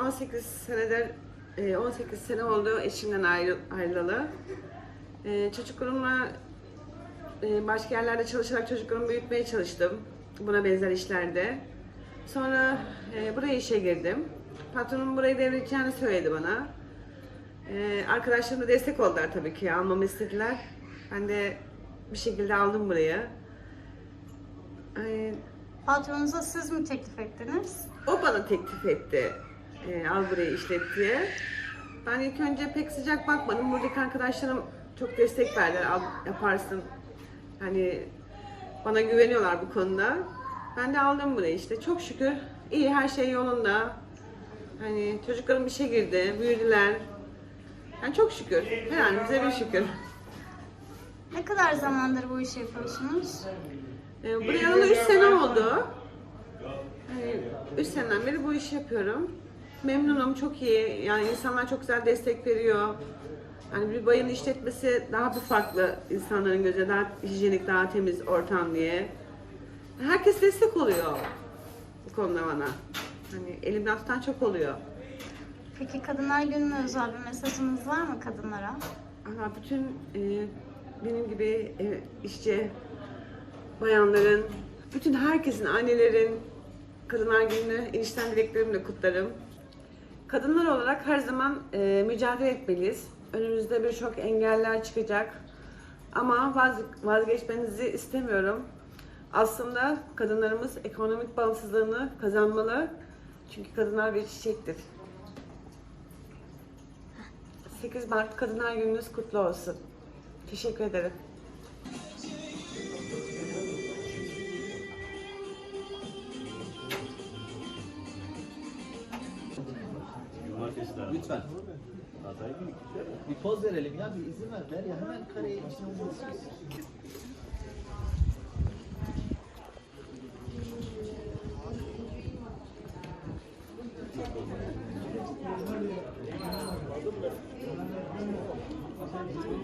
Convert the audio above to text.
18 senedir, e, 18 sene oldu eşimden ayrı, ayrılalı. E, Çocuklarımla e, başka yerlerde çalışarak çocuklarımı büyütmeye çalıştım. Buna benzer işlerde. Sonra e, buraya işe girdim. Patronum burayı devredeceğini söyledi bana. E, arkadaşlarım da destek oldular tabii ki. Almamı istediler. Ben de bir şekilde aldım burayı. E, Patronunuza siz mi teklif ettiniz? o bana teklif etti. E, al burayı işlet diye. Ben ilk önce pek sıcak bakmadım. Buradaki arkadaşlarım çok destek verdiler. Al, yaparsın. Hani bana güveniyorlar bu konuda. Ben de aldım burayı işte. Çok şükür iyi her şey yolunda. Hani çocuklarım işe girdi, büyüdüler. Yani çok şükür. Her halimize bir şükür. Ne kadar zamandır bu işi yapıyorsunuz? Ee, buraya alalı 3 sene oldu. 3 seneden beri bu işi yapıyorum. Memnunum, çok iyi. Yani insanlar çok güzel destek veriyor. Yani bir bayın işletmesi daha bir farklı insanların gözüne daha hijyenik, daha temiz ortam diye. Herkes destek oluyor bu konuda bana. Hani elimden tutan çok oluyor. Peki Kadınlar Günü'ne özel bir mesajınız var mı kadınlara? Ama bütün e, benim gibi e, işçi bayanların, bütün herkesin, annelerin, Kadınlar Günü'nü enişten dileklerimle kutlarım. Kadınlar olarak her zaman e, mücadele etmeliyiz. Önümüzde birçok engeller çıkacak. Ama vaz, vazgeçmenizi istemiyorum. Aslında kadınlarımız ekonomik bağımsızlığını kazanmalı. Çünkü kadınlar bir çiçektir. 8 Mart Kadınlar Gününüz kutlu olsun. Teşekkür ederim. Lütfen. Bir poz verelim ya bir izin ver. Ver ya hemen kareye içine vurursunuz.